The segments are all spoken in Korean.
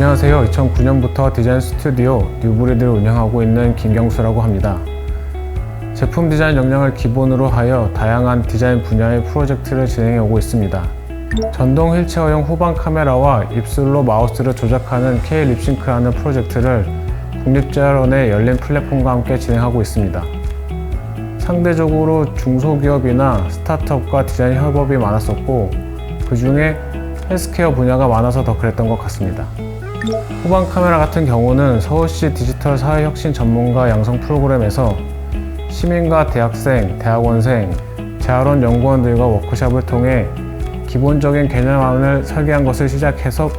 안녕하세요. 2009년부터 디자인 스튜디오 뉴브리드를 운영하고 있는 김경수라고 합니다. 제품 디자인 역량을 기본으로 하여 다양한 디자인 분야의 프로젝트를 진행해 오고 있습니다. 전동 휠체어용 후방 카메라와 입술로 마우스를 조작하는 K 립싱크라는 프로젝트를 국립재활원의 열린 플랫폼과 함께 진행하고 있습니다. 상대적으로 중소기업이나 스타트업과 디자인 협업이 많았었고 그 중에 헬스케어 분야가 많아서 더 그랬던 것 같습니다. 후방 카메라 같은 경우는 서울시 디지털 사회혁신 전문가 양성 프로그램에서 시민과 대학생, 대학원생, 재활원 연구원들과 워크숍을 통해 기본적인 개념안을 설계한 것을 시작해서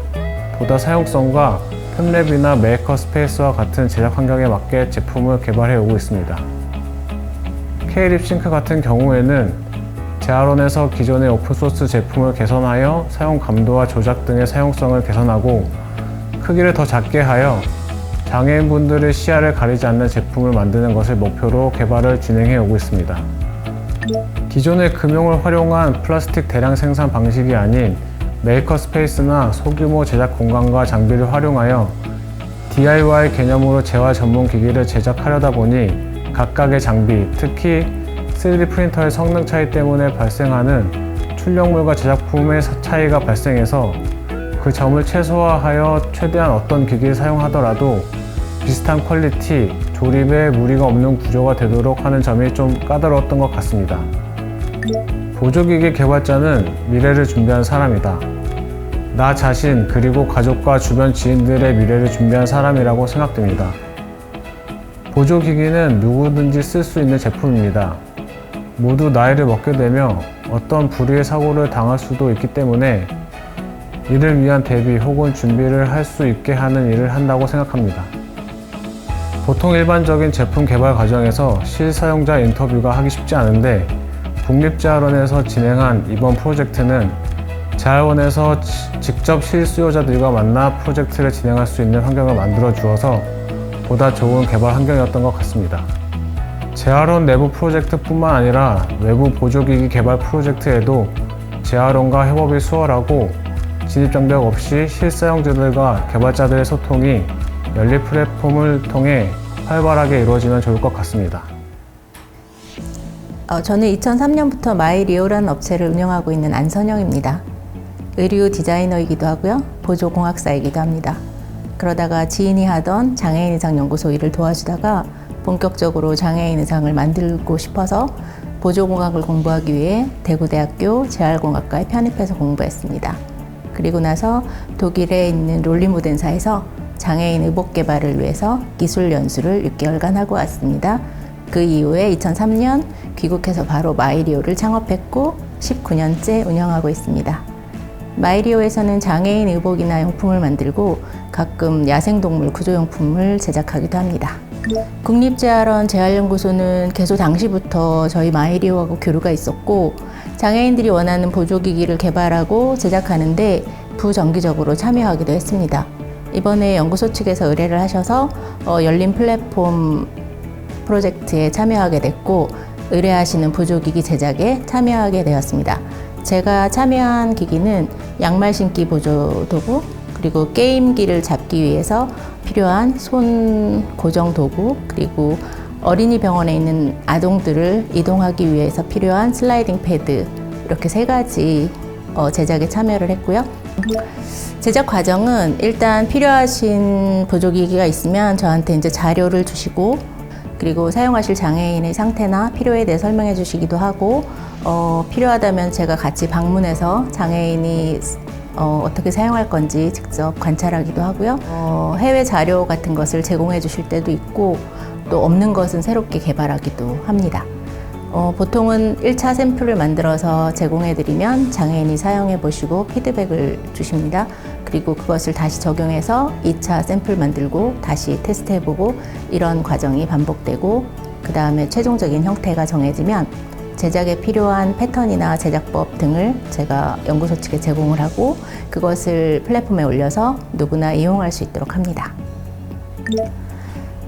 보다 사용성과 펜랩이나 메이커 스페이스와 같은 제작 환경에 맞게 제품을 개발해 오고 있습니다. K립싱크 같은 경우에는 재활원에서 기존의 오픈소스 제품을 개선하여 사용 감도와 조작 등의 사용성을 개선하고 크기를 더 작게 하여 장애인분들의 시야를 가리지 않는 제품을 만드는 것을 목표로 개발을 진행해 오고 있습니다. 기존의 금용을 활용한 플라스틱 대량 생산 방식이 아닌 메이커 스페이스나 소규모 제작 공간과 장비를 활용하여 DIY 개념으로 재활 전문 기기를 제작하려다 보니 각각의 장비, 특히 3D 프린터의 성능 차이 때문에 발생하는 출력물과 제작품의 차이가 발생해서 그 점을 최소화하여 최대한 어떤 기기를 사용하더라도 비슷한 퀄리티, 조립에 무리가 없는 구조가 되도록 하는 점이 좀 까다로웠던 것 같습니다. 보조기기 개발자는 미래를 준비한 사람이다. 나 자신 그리고 가족과 주변 지인들의 미래를 준비한 사람이라고 생각됩니다. 보조기기는 누구든지 쓸 수 있는 제품입니다. 모두 나이를 먹게 되며 어떤 불의의 사고를 당할 수도 있기 때문에 이를 위한 대비 혹은 준비를 할 수 있게 하는 일을 한다고 생각합니다. 보통 일반적인 제품 개발 과정에서 실사용자 인터뷰가 하기 쉽지 않은데 국립재활원에서 진행한 이번 프로젝트는 재활원에서 직접 실수요자들과 만나 프로젝트를 진행할 수 있는 환경을 만들어 주어서 보다 좋은 개발 환경이었던 것 같습니다. 재활원 내부 프로젝트뿐만 아니라 외부 보조기기 개발 프로젝트에도 재활원과 협업이 수월하고 진입장벽 없이 실사용자들과 개발자들의 소통이 열린 플랫폼을 통해 활발하게 이루어지면 좋을 것 같습니다. 어, 저는 2003년부터 마이리오라는 업체를 운영하고 있는 안선영입니다. 의류 디자이너이기도 하고요. 보조공학사이기도 합니다. 그러다가 지인이 하던 장애인 의상 연구소 일을 도와주다가 본격적으로 장애인 의상을 만들고 싶어서 보조공학을 공부하기 위해 대구대학교 재활공학과에 편입해서 공부했습니다. 그리고 나서 독일에 있는 롤리모덴사에서 장애인 의복 개발을 위해서 기술 연수를 6개월간 하고 왔습니다. 그 이후에 2003년 귀국해서 바로 마이리오를 창업했고 19년째 운영하고 있습니다. 마이리오에서는 장애인 의복이나 용품을 만들고 가끔 야생동물 구조용품을 제작하기도 합니다. 국립재활원 재활연구소는 개소 당시부터 저희 마이리오하고 교류가 있었고 장애인들이 원하는 보조기기를 개발하고 제작하는데 부정기적으로 참여하기도 했습니다. 이번에 연구소 측에서 의뢰를 하셔서 어, 열린 플랫폼 프로젝트에 참여하게 됐고 의뢰하시는 보조기기 제작에 참여하게 되었습니다. 제가 참여한 기기는 양말 신기 보조 도구 그리고 게임기를 잡기 위해서 필요한 손 고정 도구 그리고 어린이 병원에 있는 아동들을 이동하기 위해서 필요한 슬라이딩 패드 이렇게 세 가지 어, 제작에 참여를 했고요. 제작 과정은 일단 필요하신 보조기기가 있으면 저한테 이제 자료를 주시고 그리고 사용하실 장애인의 상태나 필요에 대해 설명해 주시기도 하고 어, 필요하다면 제가 같이 방문해서 장애인이 어, 어떻게 사용할 건지 직접 관찰하기도 하고요. 어, 해외 자료 같은 것을 제공해 주실 때도 있고 또 없는 것은 새롭게 개발하기도 합니다. 어, 보통은 1차 샘플을 만들어서 제공해 드리면 장애인이 사용해 보시고 피드백을 주십니다. 그리고 그것을 다시 적용해서 2차 샘플 만들고 다시 테스트해 보고 이런 과정이 반복되고 그 다음에 최종적인 형태가 정해지면 제작에 필요한 패턴이나 제작법 등을 제가 연구소 측에 제공을 하고 그것을 플랫폼에 올려서 누구나 이용할 수 있도록 합니다.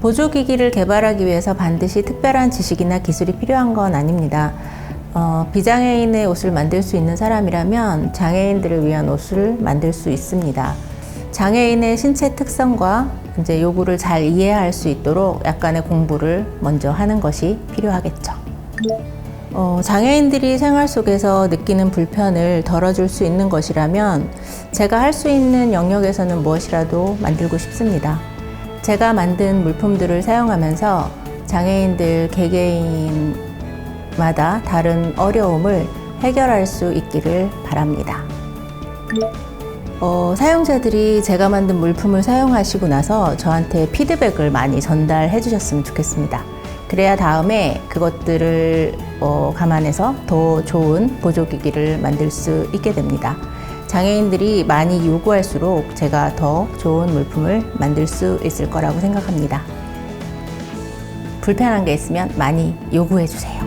보조기기를 개발하기 위해서 반드시 특별한 지식이나 기술이 필요한 건 아닙니다. 어, 비장애인의 옷을 만들 수 있는 사람이라면 장애인들을 위한 옷을 만들 수 있습니다. 장애인의 신체 특성과 이제 요구를 잘 이해할 수 있도록 약간의 공부를 먼저 하는 것이 필요하겠죠. 어, 장애인들이 생활 속에서 느끼는 불편을 덜어줄 수 있는 것이라면 제가 할 수 있는 영역에서는 무엇이라도 만들고 싶습니다. 제가 만든 물품들을 사용하면서 장애인들 개개인마다 다른 어려움을 해결할 수 있기를 바랍니다. 어, 사용자들이 제가 만든 물품을 사용하시고 나서 저한테 피드백을 많이 전달해 주셨으면 좋겠습니다. 그래야 다음에 그것들을 어, 감안해서 더 좋은 보조기기를 만들 수 있게 됩니다. 장애인들이 많이 요구할수록 제가 더 좋은 물품을 만들 수 있을 거라고 생각합니다. 불편한 게 있으면 많이 요구해 주세요.